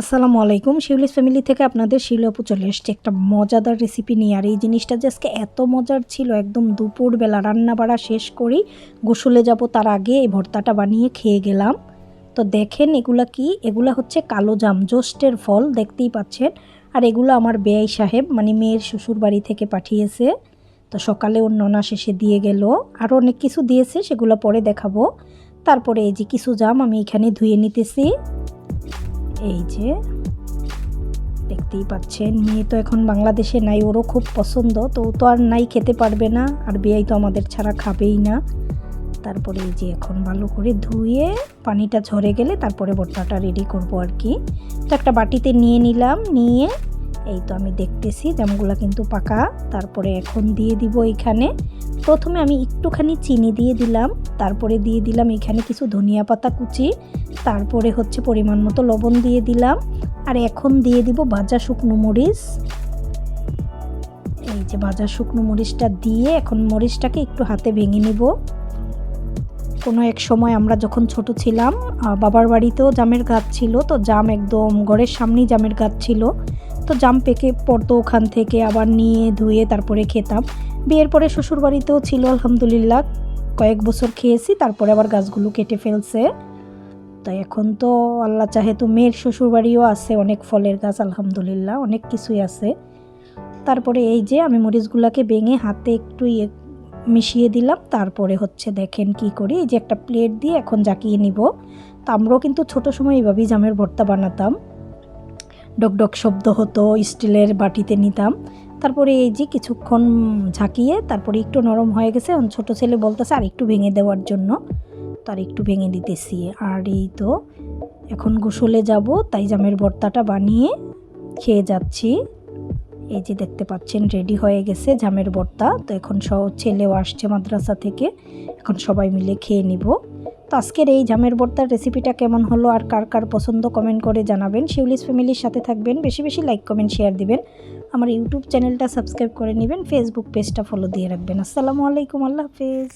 আসসালামু আলাইকুম। শিউলিস ফ্যামিলি থেকে আপনাদের শিলপু চলে এসছে একটা মজাদার রেসিপি নিয়ে। আর এই জিনিসটা যে আজকে এত মজার ছিল, একদম দুপুরবেলা রান্না বাড়া শেষ করি, গোসলে যাব তার আগে এই ভর্তাটা বানিয়ে খেয়ে গেলাম। তো দেখেন এগুলা কি? এগুলা হচ্ছে কালো জাম জ্যৈষ্ঠের ফল, দেখতেই পাচ্ছেন। আর এগুলো আমার বেয়াই সাহেব মানে মেয়ের শ্বশুর বাড়ি থেকে পাঠিয়েছে। তো সকালে ওর ননা শেষে দিয়ে গেল। আরও অনেক কিছু দিয়েছে, সেগুলো পরে দেখাবো। তারপরে এই যে কিছু জাম আমি এখানে ধুয়ে নিতেছি। এই যে, দেখতেই পাচ্ছেন, মেয়ে তো এখন বাংলাদেশে নাই, ওরও খুব পছন্দ, তো ও তো আর নাই, খেতে পারবে না, আর বিয়াই তো আমাদের ছাড়া খাবেই না। তারপরে এই যে এখন ভালো করে ধুয়ে পানিটা ঝরে গেলে তারপরে ভর্তাটা রেডি করব আর কি। তো একটা বাটিতে নিয়ে নিলাম, নিয়ে এই তো আমি দেখতেছি, জামগুলো কিন্তু পাকা। তারপরে এখন দিয়ে দিব এখানে। প্রথমে আমি একটুখানি চিনি দিয়ে দিলাম, তারপরে দিয়ে দিলাম এখানে কিছু ধনিয়া পাতা কুচি, তারপরে হচ্ছে পরিমাণ মতো লবণ দিয়ে দিলাম। আর এখন দিয়ে দিব ভাজা শুকনো মরিচ। এই যে ভাজা শুকনো মরিচটা দিয়ে এখন মরিচটাকে একটু হাতে ভেঙে নিব। কোনো এক সময় আমরা যখন ছোট ছিলাম বাবার বাড়িতেও জামের গাছ ছিল, তো জাম একদম ঘরের সামনেই জামের গাছ ছিল। তো জাম পেকে পড়তো ওখান থেকে, আবার নিয়ে ধুয়ে তারপরে খেতাম। বিয়ের পরে শ্বশুর বাড়িতেও ছিল, আলহামদুলিল্লাহ। কয়েক বছর খেয়েছি, তারপরে আবার গাছগুলো কেটে ফেলছে। তাই এখন তো আল্লাহ চাহে তো মেয়ের শ্বশুর বাড়িও আছে, অনেক ফলের গাছ, আলহামদুলিল্লাহ, অনেক কিছুই আছে। তারপরে এই যে আমি মরিচগুলোকে ভেঙে হাতে একটু ইয়ে মিশিয়ে দিলাম, তারপরে হচ্ছে দেখেন কি করি, এই যে একটা প্লেট দিয়ে এখন জাকিয়ে নিব। তো আমরাও কিন্তু ছোট সময় এইভাবেই জামের ভর্তা বানাতাম। ডকডক শব্দ হতো, স্টিলের বাটিতে নিতাম। তারপরে এই যে কিছুক্ষণ ঝাঁকিয়ে তারপরে একটু নরম হয়ে গেছে ছোট ছেলে বলতেছে, আর একটু ভেঙে দেওয়ার জন্য। তার একটু ভেঙে দিতেছি। আর এই তো এখন গোসলে যাব তাই জামের ভর্তাটা বানিয়ে খেয়ে যাচ্ছি। এই যে দেখতে পাচ্ছেন রেডি হয়ে গেছে জামের ভর্তা। তো এখন সব ছেলেও আসছে মাদ্রাসা থেকে। এখন সবাই মিলে খেয়ে নিব। তো আজকের এই জামের ভর্তার রেসিপিটা কেমন হলো আর কার কার পছন্দ কমেন্ট করে জানাবেন। শিউলিস ফ্যামিলির সাথে থাকবেন। বেশি বেশি লাইক কমেন্ট শেয়ার দিবেন। আমার ইউটিউব চ্যানেলটা সাবস্ক্রাইব করে নেবেন। ফেসবুক পেজটা ফলো দিয়ে রাখবেন। আসসালামু আলাইকুম, আল্লাহ হাফেজ।